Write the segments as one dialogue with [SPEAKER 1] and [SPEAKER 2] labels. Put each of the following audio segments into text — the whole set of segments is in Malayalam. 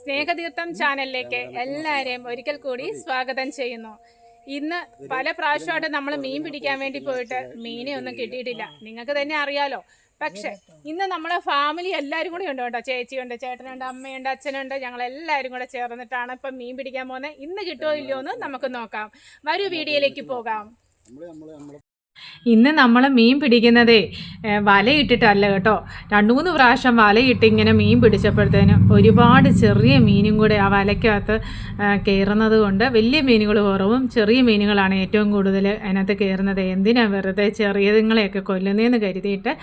[SPEAKER 1] സ്നേഹതീർത്ഥം ചാനലിലേക്ക് എല്ലാവരെയും ഒരിക്കൽ കൂടി സ്വാഗതം ചെയ്യുന്നു. ഇന്ന് പല പ്രാവശ്യമായിട്ട് നമ്മൾ മീൻ പിടിക്കാൻ വേണ്ടി പോയിട്ട് മീനെ ഒന്നും കിട്ടിയിട്ടില്ല. നിങ്ങൾക്ക് തന്നെ അറിയാലോ. പക്ഷെ ഇന്ന് നമ്മളെ ഫാമിലി എല്ലാവരും കൂടി ഉണ്ട് കേട്ടോ. ചേച്ചിയുണ്ട് ചേട്ടനുണ്ട് അമ്മയുണ്ട് അച്ഛനുണ്ട്. ഞങ്ങൾ എല്ലാവരും കൂടെ ചേർന്നിട്ടാണ് ഇപ്പം മീൻ പിടിക്കാൻ പോകുന്നത്. ഇന്ന് കിട്ടുമോ ഇല്ലയോ എന്ന് നമുക്ക് നോക്കാം. വരൂ വീഡിയോയിലേക്ക് പോകാം. ഇന്ന് നമ്മൾ മീൻ പിടിക്കുന്നതേ വലയിട്ടിട്ടല്ല കേട്ടോ. രണ്ട് മൂന്ന് പ്രാവശ്യം വലയിട്ട് ഇങ്ങനെ മീൻ പിടിച്ചപ്പോഴത്തേനും ഒരുപാട് ചെറിയ മീനും കൂടെ ആ വലയ്ക്കകത്ത് കയറുന്നത് കൊണ്ട് വലിയ മീനുകൾ കുറവും ചെറിയ മീനുകളാണ് ഏറ്റവും കൂടുതൽ അതിനകത്ത് കയറുന്നത് എന്തിനാണ് വെറുതെ ചെറിയതുങ്ങളെയൊക്കെ കൊല്ലുന്നതെന്ന് കരുതിയിട്ട്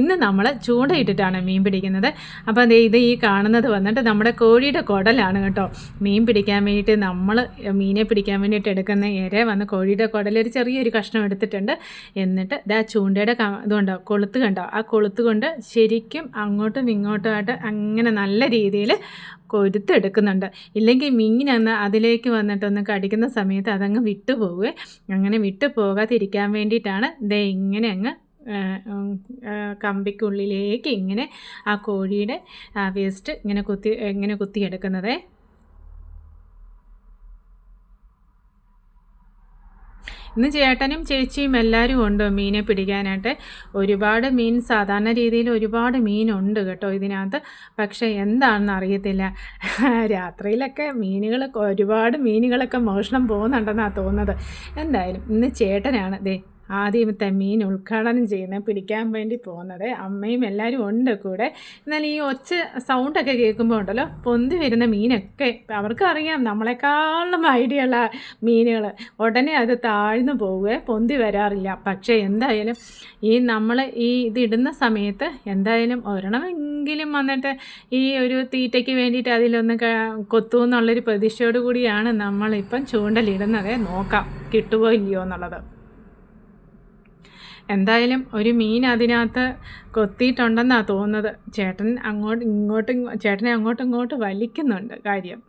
[SPEAKER 1] ഇന്ന് നമ്മൾ ചൂണ്ടയിട്ടിട്ടാണ് മീൻ പിടിക്കുന്നത്. അപ്പോൾ അതേ ഇത് ഈ കാണുന്നത് വന്നിട്ട് നമ്മുടെ കോഴിയുടെ കുടലാണ് കേട്ടോ. മീൻ പിടിക്കാൻ വേണ്ടിയിട്ട് നമ്മൾ മീനെ പിടിക്കാൻ വേണ്ടിയിട്ട് എടുക്കുന്ന ഇര വന്ന് കോഴിയുടെ കുടലൊരു ചെറിയൊരു കഷ്ണം എടുത്തിട്ടുണ്ട്. എന്നിട്ട് ആ ചൂണ്ടയുടെ ഇതുണ്ടോ കൊളുത്ത് കണ്ടോ? ആ കൊളുത്ത് കൊണ്ട് ശരിക്കും അങ്ങോട്ടും ഇങ്ങോട്ടുമായിട്ട് അങ്ങനെ നല്ല രീതിയിൽ കൊരുത്തെടുക്കുന്നുണ്ട്. ഇല്ലെങ്കിൽ മീനന്ന് അതിലേക്ക് വന്നിട്ടൊന്ന് കടിക്കുന്ന സമയത്ത് അതങ്ങ് വിട്ടു പോവുകയെ അങ്ങനെ വിട്ടു പോകാതിരിക്കാൻ വേണ്ടിയിട്ടാണ് ദേ ഇങ്ങനെ അങ്ങ് കമ്പിക്കുള്ളിലേക്ക് ഇങ്ങനെ ആ കോഴിയുടെ വേസ്റ്റ് ഇങ്ങനെ കുത്തി ഇങ്ങനെ കുത്തിയെടുക്കുന്നതേ. ഇന്ന് ചേട്ടനും ചേച്ചിയും എല്ലാവരും ഉണ്ട് മീനെ പിടിക്കാനായിട്ട്. ഒരുപാട് മീൻ സാധാരണ രീതിയിൽ ഒരുപാട് മീനുണ്ട് കേട്ടോ ഇതിനകത്ത്. പക്ഷേ എന്താണെന്ന് അറിയത്തില്ല. രാത്രിയിലൊക്കെ മീനുകൾ ഒരുപാട് മീനുകളൊക്കെ മോഷണം പോകുന്നുണ്ടെന്നാണ് തോന്നുന്നത്. എന്തായാലും ഇന്ന് ചേട്ടനാണ്. ദേ ആദ്യമത്തെ മീൻ ഉദ്ഘാടനം ചെയ്യുന്നത് പിടിക്കാൻ വേണ്ടി പോകുന്നത് അമ്മയും എല്ലാവരും ഉണ്ട് കൂടെ. എന്നാൽ ഈ ഒച്ച സൗണ്ടൊക്കെ കേൾക്കുമ്പോൾ ഉണ്ടല്ലോ പൊന്തി വരുന്ന മീനൊക്കെ അവർക്കറിയാം നമ്മളെക്കാളും ഐഡിയ ഉള്ള മീനുകൾ. ഉടനെ അത് താഴ്ന്നു പോവുകയെ പൊന്തി വരാറില്ല. പക്ഷേ എന്തായാലും ഈ നമ്മൾ ഈ ഇതിടുന്ന സമയത്ത് എന്തായാലും ഒരെണ്ണമെങ്കിലും വന്നിട്ട് ഈ ഒരു തീറ്റയ്ക്ക് വേണ്ടിയിട്ട് അതിലൊന്ന് കൊത്തുമെന്നുള്ളൊരു പ്രതീക്ഷയോട് കൂടിയാണ് നമ്മളിപ്പം ചൂണ്ടലിടുന്നത്. നോക്കാം കിട്ടുമോ ഇല്ലയോ എന്നുള്ളത്. എന്തായാലും ഒരു മീൻ അതിനകത്ത് കൊത്തിയിട്ടുണ്ടെന്നാണ് തോന്നുന്നത്. ചേട്ടൻ അങ്ങോട്ട് ഇങ്ങോട്ടും ചേട്ടനെ അങ്ങോട്ടും ഇങ്ങോട്ടും വലിക്കുന്നുണ്ട് കാര്യം.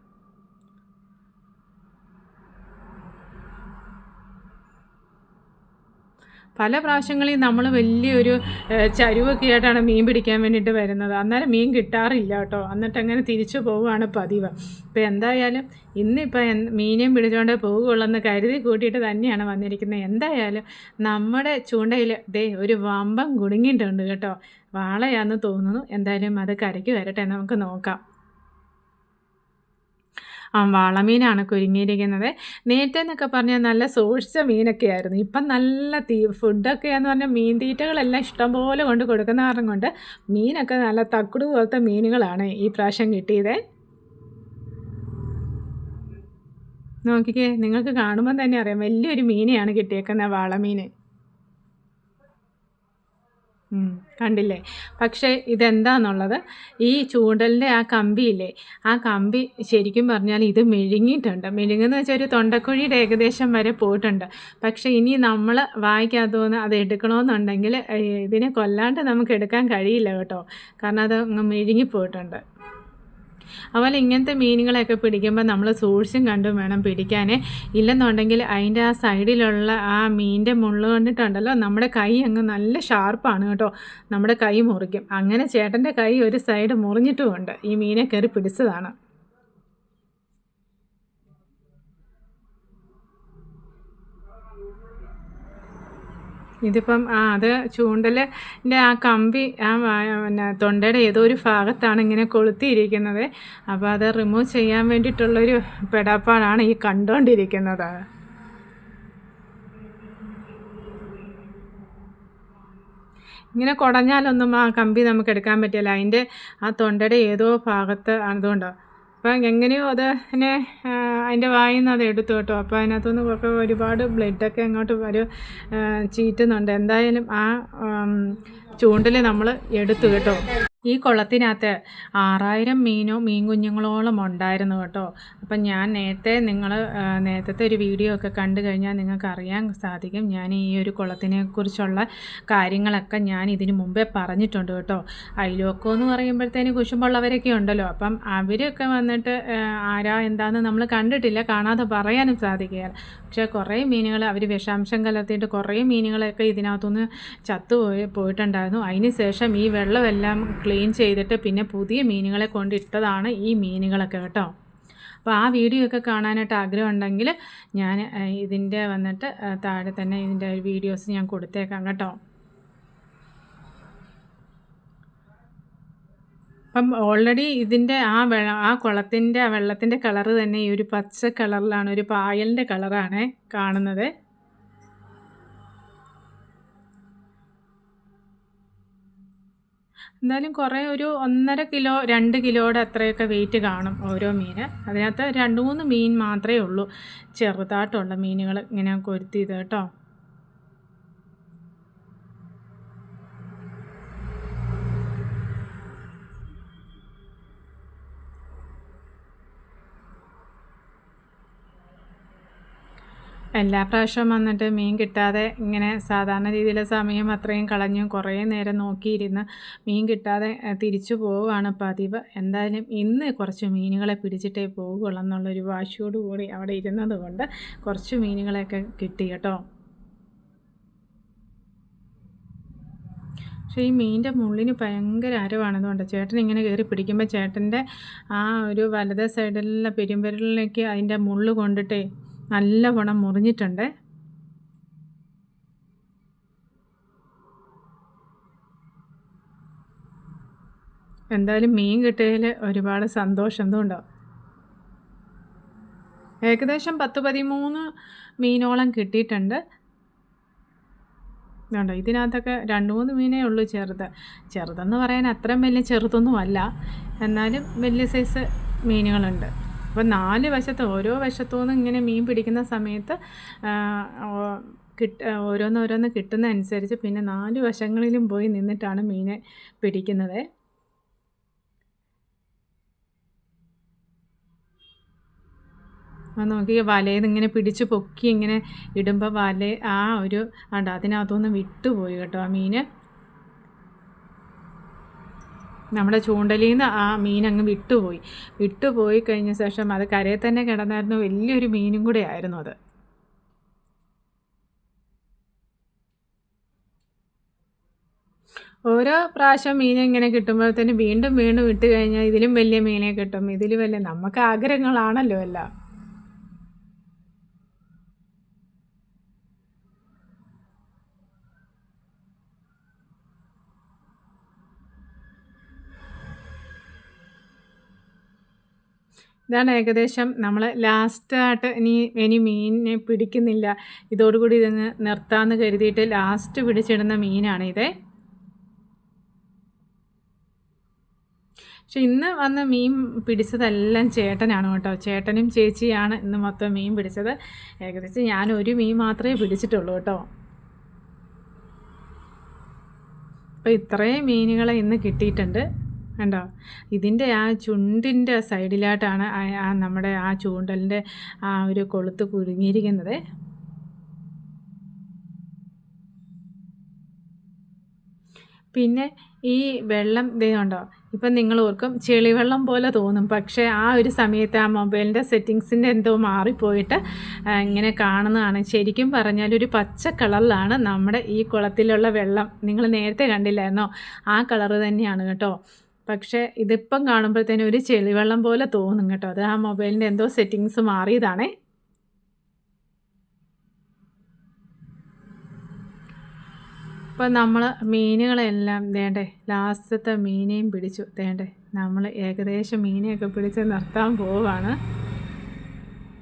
[SPEAKER 1] പല പ്രാവശ്യങ്ങളിൽ നമ്മൾ വലിയൊരു ചരുവൊക്കെ ആയിട്ടാണ് മീൻ പിടിക്കാൻ വേണ്ടിയിട്ട് വരുന്നത്. അന്നേരം മീൻ കിട്ടാറില്ല കേട്ടോ. എന്നിട്ട് അങ്ങനെ തിരിച്ചു പോവുകയാണ് പതിവ്. ഇപ്പോൾ എന്തായാലും ഇന്നിപ്പോൾ എൻ മീനെയും പിടിച്ചുകൊണ്ടേ പോകുള്ളെന്ന് കരുതി കൂട്ടിയിട്ട് തന്നെയാണ് വന്നിരിക്കുന്നത്. എന്തായാലും നമ്മുടെ ചൂണ്ടയിൽ ദേ ഒരു വമ്പം കുടുങ്ങിയിട്ടുണ്ട് കേട്ടോ. വാളയാന്ന് തോന്നുന്നു. എന്തായാലും അത് കരയ്ക്ക് വരട്ടെ. നമുക്ക് നോക്കാം. വാളമീനാണ് കുരുങ്ങിയിരിക്കുന്നത്. നേരത്തെ എന്നൊക്കെ പറഞ്ഞാൽ നല്ല സൂക്ഷിച്ച മീനൊക്കെ ആയിരുന്നു ഇപ്പം നല്ല തീ ഫുഡൊക്കെയാന്ന് പറഞ്ഞാൽ മീൻ തീറ്റകളെല്ലാം ഇഷ്ടംപോലെ കൊണ്ട് കൊടുക്കുന്ന കാരണം കൊണ്ട് മീനൊക്കെ നല്ല തക്കുട് പോലത്തെ മീനുകളാണ് ഈ പ്രാവശ്യം കിട്ടിയത്. നോക്കിക്കേ നിങ്ങൾക്ക് കാണുമ്പോൾ തന്നെ അറിയാം വലിയൊരു മീനെയാണ് കിട്ടിയേക്കുന്നത് വാളമീൻ. കണ്ടില്ലേ? പക്ഷേ ഇതെന്താന്നുള്ളത്? ഈ ചൂണ്ടലിന്റെ ആ കമ്പിയില്ലേ ആ കമ്പി ശരിക്കും പറഞ്ഞാൽ ഇത് മെഴുങ്ങിയിട്ടുണ്ട്. മെഴുങ്ങുന്ന വെച്ചാൽ ഒരു തൊണ്ടക്കുഴിയുടെ ഏകദേശം വരെ പോയിട്ടുണ്ട്. പക്ഷേ ഇനി നമ്മൾ വായിക്കാത്തോന്ന് അത് എടുക്കണമെന്നുണ്ടെങ്കിൽ ഇതിനെ കൊല്ലാണ്ട് നമുക്ക് എടുക്കാൻ കഴിയില്ല കേട്ടോ. കാരണം അത് മെഴുങ്ങിപ്പോയിട്ടുണ്ട് അതുപോലെ ഇങ്ങനത്തെ മീനുകളെയൊക്കെ പിടിക്കുമ്പോൾ നമ്മൾ സൂക്ഷിച്ചും കണ്ടും വേണം പിടിക്കാൻ ഇല്ലെന്നുണ്ടെങ്കിൽ അതിന്റെ ആ സൈഡിലുള്ള ആ മീനിന്റെ മുള്ളു കണ്ടിട്ടുണ്ടല്ലോ? നമ്മുടെ കൈ അങ്ങ് നല്ല ഷാർപ്പാണ് കേട്ടോ. നമ്മുടെ കൈ മുറിക്കും. അങ്ങനെ ചേട്ടന്റെ കൈ ഒരു സൈഡ് മുറിഞ്ഞിട്ടുമുണ്ട്. ഈ മീനെ കയറി പിടിച്ചതാണ്. ഇതിപ്പം ആ അത് ചൂണ്ടലിന്റെ ആ കമ്പി ആ പിന്നെ തൊണ്ടയുടെ ഏതോ ഒരു ഭാഗത്താണ് ഇങ്ങനെ കൊളുത്തിയിരിക്കുന്നത്. അപ്പോൾ അത് റിമൂവ് ചെയ്യാൻ വേണ്ടിയിട്ടുള്ളൊരു പെടാപ്പാടാണ് ഈ കണ്ടുകൊണ്ടിരിക്കുന്നത് ഇങ്ങനെ കുടഞ്ഞാലൊന്നും ആ കമ്പി നമുക്ക് എടുക്കാൻ പറ്റില്ല. അതിന്റെ ആ തൊണ്ടയുടെ ഏതോ ഭാഗത്ത് അതുകൊണ്ടോ അപ്പം എങ്ങനെയോ അത് എന്നെ അതിന്റെ വായിൽ നിന്ന് അത് എടുത്തു കേട്ടോ. അപ്പോൾ അതിനകത്തുനിന്ന് കുറേ ഒരുപാട് ബ്ലഡൊക്കെ അങ്ങോട്ട് ഒരു ചീറ്റുന്നുണ്ട്. എന്തായാലും ആ ചൂണ്ടിൽ നമ്മൾ എടുത്തു കേട്ടോ. ഈ കുളത്തിനകത്ത് ആറായിരം മീനോ മീൻ കുഞ്ഞുങ്ങളോളം ഉണ്ടായിരുന്നു കേട്ടോ. അപ്പം ഞാൻ നേരത്തെ നിങ്ങൾ നേരത്തെ ഒരു വീഡിയോ ഒക്കെ കണ്ടു കഴിഞ്ഞാൽ നിങ്ങൾക്ക് അറിയാൻ സാധിക്കും. ഞാൻ ഈ ഒരു കുളത്തിനെ കുറിച്ചുള്ള കാര്യങ്ങളൊക്കെ ഞാൻ ഇതിനു മുമ്പേ പറഞ്ഞിട്ടുണ്ട് കേട്ടോ. അയിലോക്കോ എന്ന് പറയുമ്പോഴത്തേന് കുശുമ്പുള്ളവരൊക്കെ ഉണ്ടല്ലോ. അപ്പം അവരൊക്കെ വന്നിട്ട് ആരാ എന്താണെന്ന് നമ്മൾ കണ്ടിട്ടില്ല. കാണാതെ പറയാനും സാധിക്കുകയില്ല. പക്ഷേ കുറേ മീനുകൾ അവർ വിഷാംശം കലർത്തിയിട്ട് കുറേ മീനുകളൊക്കെ ഇതിനകത്തുനിന്ന് ചത്തുപോയി പോയിട്ടുണ്ടായിരുന്നു. അതിന് ശേഷം ഈ വെള്ളമെല്ലാം ക്ലീൻ ചെയ്തിട്ട് പിന്നെ പുതിയ മീനുകളെ കൊണ്ടിട്ടതാണ് ഈ മീനുകളൊക്കെ കേട്ടോ. അപ്പോൾ ആ വീഡിയോ ഒക്കെ കാണാനായിട്ട് ആഗ്രഹം ഉണ്ടെങ്കിൽ ഞാൻ ഇതിന്റെ വന്നിട്ട് താഴെ തന്നെ ഇതിന്റെ വീഡിയോസ് ഞാൻ കൊടുത്തേക്കാം കേട്ടോ. അപ്പം ഓൾറെഡി ഇതിന്റെ ആ വെള്ള ആ കുളത്തിന്റെ ആ വെള്ളത്തിന്റെ കളറ് തന്നെ ഈ ഒരു പച്ച കളറിലാണ് ഒരു പായലിന്റെ കളറാണ് കാണുന്നത്. എന്തായാലും കുറേ ഒരു ഒന്നര കിലോ രണ്ട് കിലോയുടെ അത്രയൊക്കെ വെയിറ്റ് കാണും ഓരോ മീൻ അതിനകത്ത് രണ്ട് മൂന്ന് മീൻ മാത്രമേ ഉള്ളൂ. ചെറുതായിട്ടുള്ള മീനുകൾ ഇങ്ങനെ കൊരുത്തിയത് കേട്ടോ. എല്ലാ പ്രാവശ്യവും വന്നിട്ട് മീൻ കിട്ടാതെ ഇങ്ങനെ സാധാരണ രീതിയിലെ സമയം അത്രയും കളഞ്ഞു കുറേ നേരം നോക്കിയിരുന്ന് മീൻ കിട്ടാതെ തിരിച്ചു പോവുകയാണ് പതിവ്. എന്തായാലും ഇന്ന് കുറച്ച് മീനുകളെ പിടിച്ചിട്ടേ പോകുള്ളൂ എന്നുള്ളൊരു വാശിയോടുകൂടി അവിടെ ഇരുന്നത് കൊണ്ട് കുറച്ച് മീനുകളെയൊക്കെ കിട്ടി കേട്ടോ. പക്ഷേ ഈ മീനിന്റെ മുള്ളിന് ഭയങ്കര അരവാണെന്നുകൊണ്ട് ചേട്ടൻ ഇങ്ങനെ കയറി പിടിക്കുമ്പോൾ ചേട്ടന്റെ ആ ഒരു വലത് സൈഡിലുള്ള പെരുമ്പരലിലേക്ക് അതിന്റെ മുള്ള് കൊണ്ടിട്ടേ നല്ല ഗുണം മുറിഞ്ഞിട്ടുണ്ട്. എന്തായാലും മീൻ കിട്ടിയതിൽ ഒരുപാട് സന്തോഷം. എന്തുകൊണ്ടോ? ഏകദേശം പത്ത് പതിമൂന്ന് മീനോളം കിട്ടിയിട്ടുണ്ട്. ഇതുണ്ടോ? ഇതിനകത്തൊക്കെ രണ്ട് മൂന്ന് മീനേ ഉള്ളൂ ചെറുത്. ചെറുതെന്ന് പറയാൻ അത്രയും വലിയ ചെറുതൊന്നും അല്ല എന്നാലും വലിയ സൈസ് മീനുകളുണ്ട്. അപ്പോൾ നാല് വശത്ത് ഓരോ വശത്തു നിന്നും ഇങ്ങനെ മീൻ പിടിക്കുന്ന സമയത്ത് കിട്ട ഓരോന്ന് ഓരോന്ന് കിട്ടുന്ന അനുസരിച്ച് പിന്നെ നാല് വശങ്ങളിലും പോയി നിന്നിട്ടാണ് മീനെ പിടിക്കുന്നത്. നോക്കി വലയിൽ ഇങ്ങനെ പിടിച്ച് പൊക്കി ഇങ്ങനെ ഇടുമ്പോൾ വല ആ ഒരു ഉണ്ട് അതിനകത്തുനിന്ന് വിട്ടുപോയി കേട്ടോ ആ മീന്. നമ്മുടെ ചൂണ്ടലിൽ നിന്ന് ആ മീൻ അങ്ങ് വിട്ടുപോയി. വിട്ടുപോയി കഴിഞ്ഞ ശേഷം അത് കരയിൽ തന്നെ കിടന്നായിരുന്നു. വലിയൊരു മീനും കൂടെ ആയിരുന്നു അത്. ഓരോ പ്രാവശ്യം മീനെ ഇങ്ങനെ കിട്ടുമ്പോഴത്തേനും വീണ്ടും വീണ്ടും ഇട്ട് കഴിഞ്ഞാൽ ഇതിലും വലിയ മീനെ കിട്ടും. ഇതിലും വലിയ നമുക്ക് ആഗ്രഹങ്ങളാണല്ലോ എല്ലാം. ഇതാണ് ഏകദേശം നമ്മൾ ലാസ്റ്റായിട്ട് ഇനി ഇനി മീനിനെ പിടിക്കുന്നില്ല. ഇതോടുകൂടി ഇതങ്ങ് നിർത്താമെന്ന് കരുതിയിട്ട് ലാസ്റ്റ് പിടിച്ചിടുന്ന മീനാണ് ഇത്. പക്ഷെ ഇന്ന് വന്ന് മീൻ പിടിച്ചതെല്ലാം ചേട്ടനാണ് കേട്ടോ. ചേട്ടനും ചേച്ചിയാണ് ഇന്ന് മൊത്തം മീൻ പിടിച്ചത്. ഏകദേശം ഞാൻ ഒരു മീൻ മാത്രമേ പിടിച്ചിട്ടുള്ളൂ കേട്ടോ. അപ്പോൾ ഇത്രയും മീനുകളെ ഇന്ന് കിട്ടിയിട്ടുണ്ട്. കണ്ടോ? ഇതിന്റെ ആ ചുണ്ടിന്റെ സൈഡിലായിട്ടാണ് ആ- നമ്മുടെ ആ ചൂണ്ടലിന്റെ ആ ഒരു കൊളുത്ത് കുരുങ്ങിയിരിക്കുന്നത്. പിന്നെ ഈ വെള്ളം ദേ ഉണ്ടോ ഇപ്പം നിങ്ങൾ ഓർക്കും ചെളിവെള്ളം പോലെ തോന്നും. പക്ഷേ ആ ഒരു സമയത്ത് ആ മൊബൈലിന്റെ സെറ്റിങ്സിന്റെ എന്തോ മാറിപ്പോയിട്ട് ഇങ്ങനെ കാണുന്നതാണ്. ശരിക്കും പറഞ്ഞാൽ ഒരു പച്ച കളറിലാണ് നമ്മുടെ ഈ കുളത്തിലുള്ള വെള്ളം. നിങ്ങൾ നേരത്തെ കണ്ടില്ലായിരുന്നോ? ആ കളറ് തന്നെയാണ് കേട്ടോ. പക്ഷേ ഇതിപ്പം കാണുമ്പോഴത്തേനും ഒരു ചെളിവെള്ളം പോലെ തോന്നും കേട്ടോ. അത് ആ മൊബൈലിന്റെ എന്തോ സെറ്റിങ്സ് മാറിയതാണേ. ഇപ്പം നമ്മൾ മീനുകളെല്ലാം വേണ്ടേ ലാസ്റ്റത്തെ മീനെയും പിടിച്ചു. വേണ്ടേ നമ്മൾ ഏകദേശം മീനെയൊക്കെ പിടിച്ച് നിർത്താൻ പോവാണ്.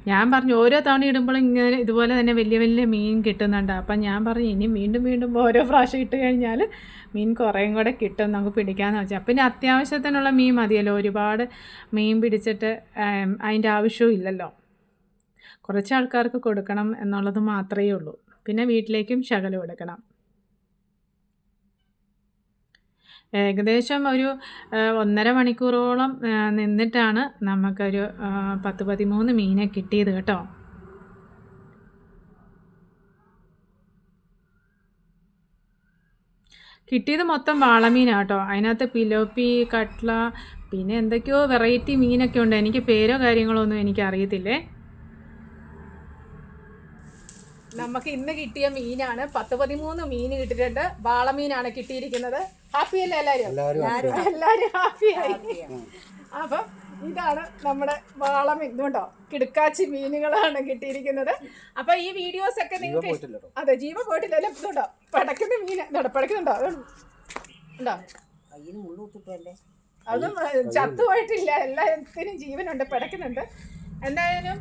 [SPEAKER 1] ഞാൻ പറഞ്ഞു ഓരോ തവണ ഇടുമ്പോൾ ഇങ്ങനെ ഇതുപോലെ തന്നെ വലിയ വലിയ മീൻ കിട്ടുന്നുണ്ട്. അപ്പം ഞാൻ പറഞ്ഞു ഇനി വീണ്ടും വീണ്ടും ഓരോ പ്രാവശ്യം ഇട്ട് കഴിഞ്ഞാൽ മീൻ കുറേയും കൂടെ കിട്ടും നമുക്ക് പിടിക്കാമെന്ന് വെച്ചാൽ പിന്നെ അത്യാവശ്യത്തിനുള്ള മീൻ മതിയല്ലോ. ഒരുപാട് മീൻ പിടിച്ചിട്ട് അതിന്റെ ആവശ്യവും ഇല്ലല്ലോ. കുറച്ച് ആൾക്കാർക്ക് കൊടുക്കണം എന്നുള്ളത് മാത്രമേ ഉള്ളൂ. പിന്നെ വീട്ടിലേക്കും ശകലം എടുക്കണം. ഏകദേശം ഒരു ഒന്നര മണിക്കൂറോളം നിന്നിട്ടാണ് നമുക്കൊരു പത്ത് പതിമൂന്ന് മീനെ കിട്ടിയത് കേട്ടോ. കിട്ടിയത് മൊത്തം വാളമീനാണ് കേട്ടോ. അതിനകത്ത് പിലോപ്പി കട്ട്ല പിന്നെ എന്തൊക്കെയോ വെറൈറ്റി മീനൊക്കെ ഉണ്ട്. എനിക്ക് പേരോ കാര്യങ്ങളോ ഒന്നും എനിക്ക് അറിയത്തില്ലേ നമുക്ക് ഇന്ന് കിട്ടിയ മീനാണ്. പത്ത് പതിമൂന്ന് മീൻ കിട്ടിയിട്ടുണ്ട്. വാളമീനാണ് കിട്ടിയിരിക്കുന്നത്. ഹാപ്പി അല്ലേ എല്ലാവരും
[SPEAKER 2] എല്ലാവരും
[SPEAKER 1] ഹാപ്പി ഹാപ്പിയായി അപ്പം ഇതാണ് നമ്മുടെ വാളമീൻ ഇതുകൊണ്ടോ കിടുക്കാച്ചി മീനുകളാണ് കിട്ടിയിരിക്കുന്നത്. അപ്പൊ ഈ വീഡിയോസ് ഒക്കെ നിങ്ങൾക്ക് അതെ ജീവ പോയിട്ടില്ല. അല്ലേ ഇതുണ്ടോ പടക്കുന്ന മീൻ ഇതുണ്ടോ പടക്കുന്നുണ്ടോ? ഉണ്ടോ അതും ചത്തുപോയിട്ടില്ല. എല്ലാത്തിനും ജീവനുണ്ട് പടക്കുന്നുണ്ട്. എന്തായാലും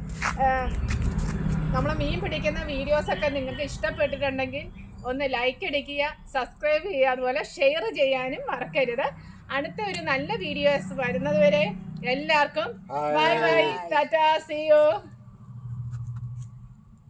[SPEAKER 1] നമ്മൾ മീൻ പിടിക്കുന്ന വീഡിയോസ് ഒക്കെ നിങ്ങൾക്ക് ഇഷ്ടപ്പെട്ടിട്ടുണ്ടെങ്കിൽ ഒന്ന് ലൈക്ക് അടിക്കുക സബ്സ്ക്രൈബ് ചെയ്യുക അതുപോലെ ഷെയർ ചെയ്യാനും മറക്കരുത്. അടുത്ത ഒരു നല്ല വീഡിയോസ് വരുന്നതുവരെ എല്ലാവർക്കും ബൈ ബൈ ടാറ്റാ സിയോ